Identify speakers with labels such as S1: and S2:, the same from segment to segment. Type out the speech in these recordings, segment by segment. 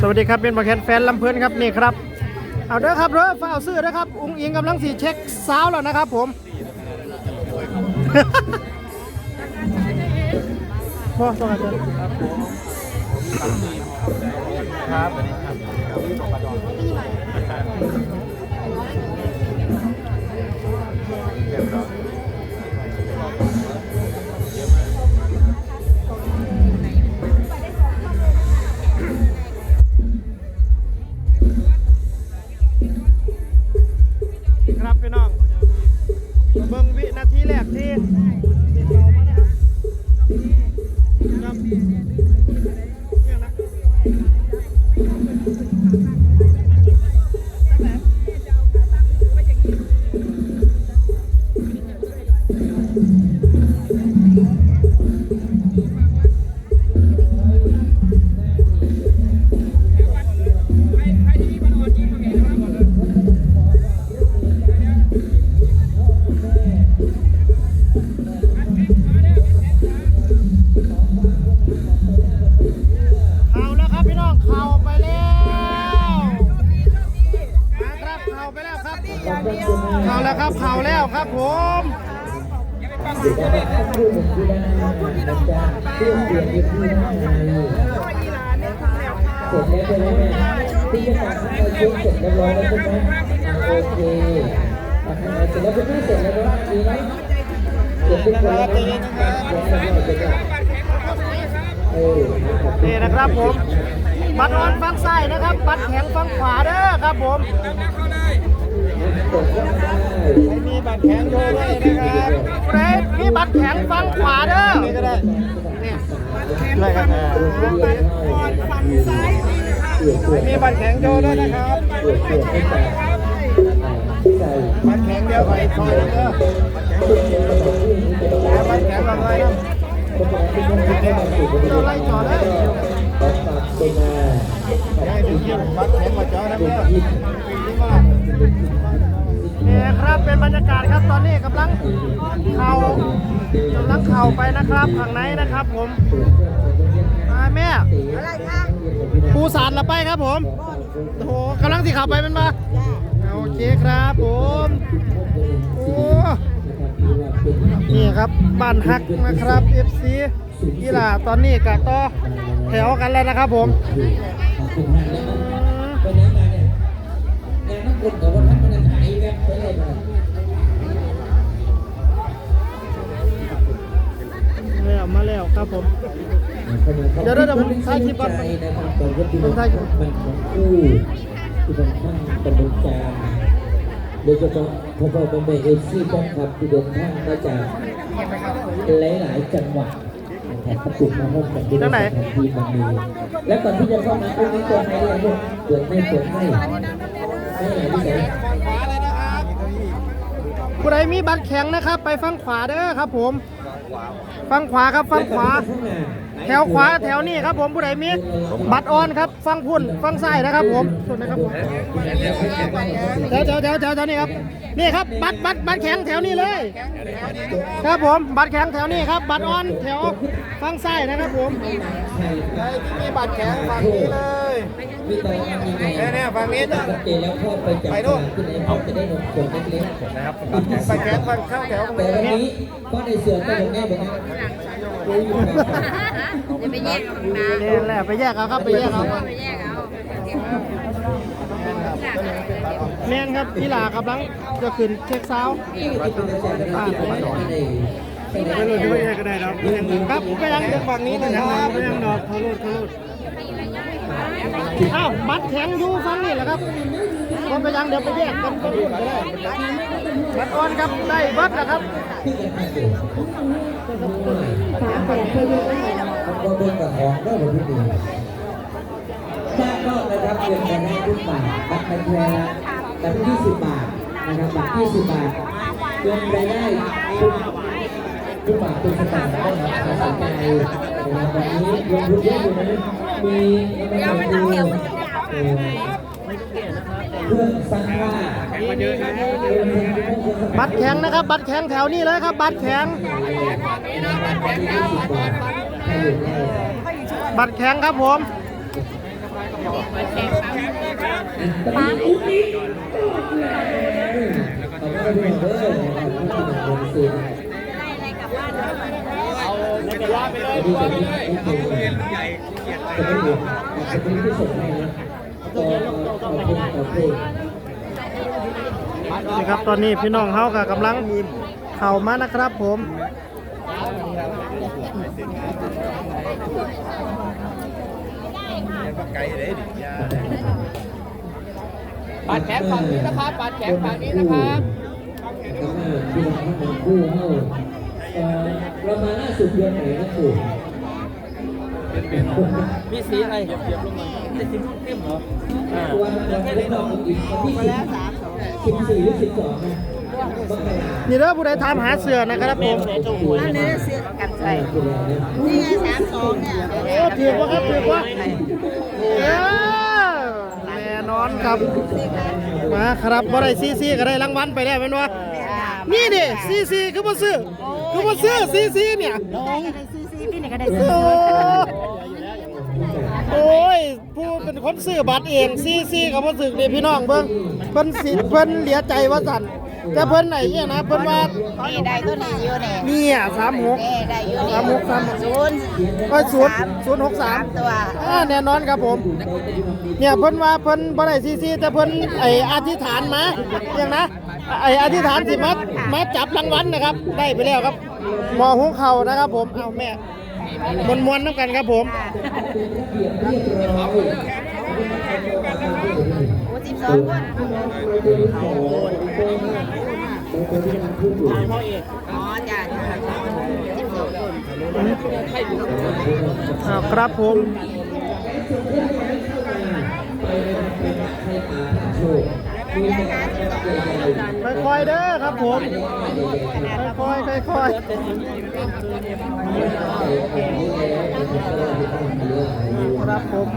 S1: สวัสดีครับเป็นบอแคนแฟนลำเพลินครับนี่ครับเอาเด้อครับเด้อฝ้าวซื้อเด้อครับอุ้งอิงกำลังสีเช็คสาวแล้วนะครับ ผมพ่อสวัสดีครับครับครับ เข่าแล้วครับเข่าแล้วครับผม
S2: เสร็จแล้วใช่ไหมแม่ที่จะตัดให้เรายกเสร็จเรียบร้อยแล้วใช่ไหมโอเคตัดให้เราเสร็จแล้วคุณแม่เสร็จแล้วนะดีไหมเสร็จทุกคนแล้วนะเดี๋ยวเราจะได้เออ
S1: นี่นะครับผมบัตรอ่อนฟังซ้ายนะครับ บัตรแข็งฟังขวาเด้อครับผม
S2: ให้มี
S1: บัตรแข็งโชว์ด้วยนะครับเฟรดมีบัตรแข็งฟังขวาเด้อนี่ก็ได้นี่ด้วยครับ
S2: ฝั่งซ้ายเปลี่ยนตัว
S1: มีบัตรแข็งโชว์ด้วยนะครับบัตรแข็งเดียวไปซอยเด้อบัตรแข็งลงเลยครับ
S2: คนแรกที่ต้องให้เข้ามาสู่บริเวณนี้ก็ขอฝากเป็นมา
S1: ได้ถึงคิวบัตรแข็งมาจอนะ
S2: เป็
S1: เด้
S2: น
S1: อ
S2: ที่
S1: นี่ครับเป็นบรรยากาศครับตอนนี้กำลังเข่ากำลังเข่าไปนะครับข้างในนะครับผมมาแม่อะไรคะปูสารละไปครับผมโอ้โหกำลังสิเข่าไปเป็นมาโอเคครับผมโอ้นี่ครับบ้านฮักนะครับ FC กีฬาตอนนี้กะต่อแถวกันแล้วนะครับผม
S2: งานนักบุญกับวันพัฒนหายแวบไปเลยมา
S1: แล้วมาแล้วครับผม เดี๋ยวเดี๋ยวผมถ่ายคลิปก่อน
S2: ใจนะครับตอนก็ที่
S1: ผมถ่ายคลิป
S2: มันของคู่ที่เป็นท่านเป็นบริการโดยเฉพาะพอพอเป็นเบเอฟซีแฟนคลับที่เดินทางมาจากหลายๆจังหวัดนะครับประกบมมาร่วมกันด้วย
S1: จังไหน
S2: ทีมมันมีและก่อนที่จะเข้ามาตรงนี้เปิดให้เลยลูกเปิดให้เปิดไหนที่
S1: ผู้ใดมีบัตรแข็งนะครับ ไปฟังขวาเด้อครับ ผม ฟังขวาครับฟังขวา แถวขวาแถวนี้ครับ ผมผู้ใดมีบัตรออนครับ ฟังพุ่นฟังซ้นะครับ ผมส่วนะครับผมแถวแถวแถวแถวแถวนี้ครับนี่ครับบัตรบัตรบัตรแข็งแถวนี้เลย ครับผมบัตรแข็งแถวนี้ครับ บัตรออนแถวฟังซ้นะครับ ผมใครที่มีบัตรแข็งฝั่งนี้เลย
S2: มีตอนนี้ไง
S1: แน่ๆฝั่งนี้จ้ะ
S2: ปกตแล้วพ่อไปจับ
S1: ไปนู่น
S2: ไหนพ่อจะได้นมขวดเล็กๆนะครับ
S1: บัตรแข็งฟังเข้าแถวตรง
S2: แต่วัน
S1: นี้
S2: ก็ในเสือก็ลงแน่ไปนะรู้อยู่แบบ
S3: จะไปแยกกับน้
S1: นี่แหละไปแยกเอาครับไปแยกเอา
S3: ไปแยกเอา
S1: แม่นครับพี่ลากำลังจะขึ้นเช็คเช้า
S2: ที่เป็นอาจารย์นะครับที่ไม่ได้ไม่ได้
S1: ไม่รู้จะไปยังก็ได้ครับครับไปยังเดี๋ยวฝั่งนี้นะครับไปยังดอกเขาลูดเขาลูด อ้าวบัตรแข็งอยู่ฝั่งนี้แหละครับก็ไปยังเดี๋ยวไปแยกกันก็ได้บัตรอ่อนครับได้บัตรนะครับ
S2: ที่กันมาเด็กก็เป็นกับของได้หมดทุกอย่างถ้าก็นะครับเดือนกันได้ทุกบาทบัตรแพงบัตรที่สิบบาทนะครับบัตรที่สิบบาทเดือนรายได้ทุกทุกบาททุกสตางค์ได้รับภาษีใจ นะครับวันนี้รวมทุกเยอะอยู่นะมีอะไรดูเพื่องซักผ้า
S1: บัตรแข็งนะครับ บัตรแข็งแถวนี้เลยครับ บัตรแข็ง บัตรแข็งครับผม
S2: ป้าอุ๊บนี่ขอบคุณเด้อนะครับที่มาบนซีน
S3: ได้อะไรกลับบ้านแล้ว
S2: ที่จะ ว่าไปเลยว่าไปเลยจะไม่เห็นจะไม่ที่ส่งให้นะต่อต่อเพลงต่อเพลง
S1: นี่ครับตอนนี้พี่น้องเฮาก็กำลังเข้ามานะครับผม
S4: บาดแขนฝั่งนี้นะครับบาดแขนฝั่งนี้นะครับ
S2: เรามาล่าสุดเดือนไหนนะปู่
S4: มีสีอะไรเป็นสีม่วงเข้มเหรอ
S2: วันวันที่เราอีกวันที่สิบสี่หรือสิบสองนะ
S1: นี่เด้อผู้ใดถามหาเสือนะครับผม
S3: อันนี้เสือกันใส่
S2: นี่
S3: ไงสามสองเนี่ย
S1: โอ้ถือว่าครับถือว่าเออแน่นอนครับมาครับบ่ได้ซีซีก็ได้รางวัลไปแล้วแม่นว่า นี่ดิซีซีคือบ่ซื้อคือบ่ซื้อซีซีเนี่ย
S3: ได้ก็ได้ซื้อซีพี่นี่ก็ได้
S1: โอ้โอ้ยผู้เป็นคนซื้อบัตรเองซีซีก็บ่ซื้อนี่พี่น้องเบิ่งเพิ่นสิเพิ่นเหลียใจว่าสั่น แต่เพิ่นไหนเนี่ยนะเพิ่นว่า
S3: นี่ได้ตัวนี้อยู่เนี่ย
S1: เนี่ย36
S3: นี่ได้อยู่
S1: สามหกสามหก
S3: ศูนย์
S1: ก็ศูนย์ศูนย์หกสาม
S3: ตัว
S1: อ่าแน่นอนครับผม เนี่ยเพิ่นว่าเพิ่นบ่ได้ซีซีแต่เพิ่นไออธิษฐานมาอย่างนะไออธิษฐานสิมามาจับรางวัลนะครับ ได้ไปแล้วครับหมอหุงเข่านะครับ ผมเอาแม่มวนมวนๆน้ำกันครับผม
S3: โอ้ สิบสองคนอ๋อจ้ะสิบสองคน
S1: อ่าครับผมค่อยๆเด้อครับผม ค่อยๆค่อยๆครับผม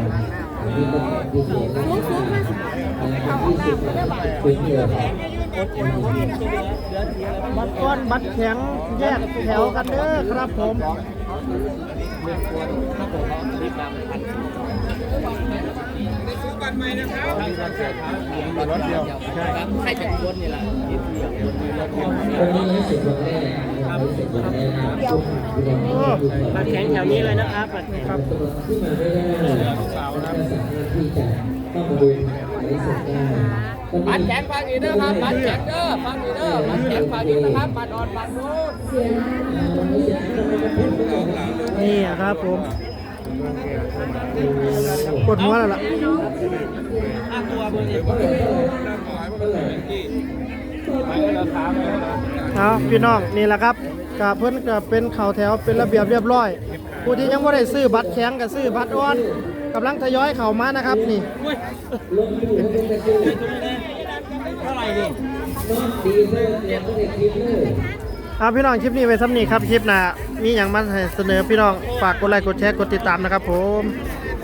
S1: บัตรก้อนบัตรแข็งแยกแถวกันเด้อครับผม
S4: ใครจะชวนนี่แหละ
S2: วันนี้รู้สึกวันแรกนะครับรู้สึกวันแรกนะครับทุกท่านที่
S4: บาดแขนแถวนี้เลยนะครับบาดแขน
S1: ครับ
S2: ที่มาไม่ได้ก็สามารถที่จะเข้ามาดูในสุดได้
S4: บาดแขนฝั่งนี้นะครับบาดแขนเด้อฝั่งนี้เด้อบาดแขนฝั่งนี้นะครับบาดอ่อนฝั่งนู้น
S1: นี่ครับผมกดหัวแล้วล่ะ
S4: ห้าตัวเบอร์สิบ
S1: เอาพี่น้องนี่แหละครับกับเพิ่นก็เป็นเข่าแถวเป็นระเบียบเรียบร้อย ผู้ที่ยังไม่ได้ซื้อบัตรแข็งก็ซื้อบัตรอ่อนกำลังทยอยเข้ามานะครับนี่
S4: เท่าไหร่ดิ
S2: ดี เพื่อเรียนก็ได้คิดเลย
S1: เอาพี่น้องคลิปนี้ไว้ซ้ำนี้ครับคลิปหน้ามีอย่างมาให้เสนอพี่น้องฝากกดไลค์กดแชร์กดติดตามนะครับผม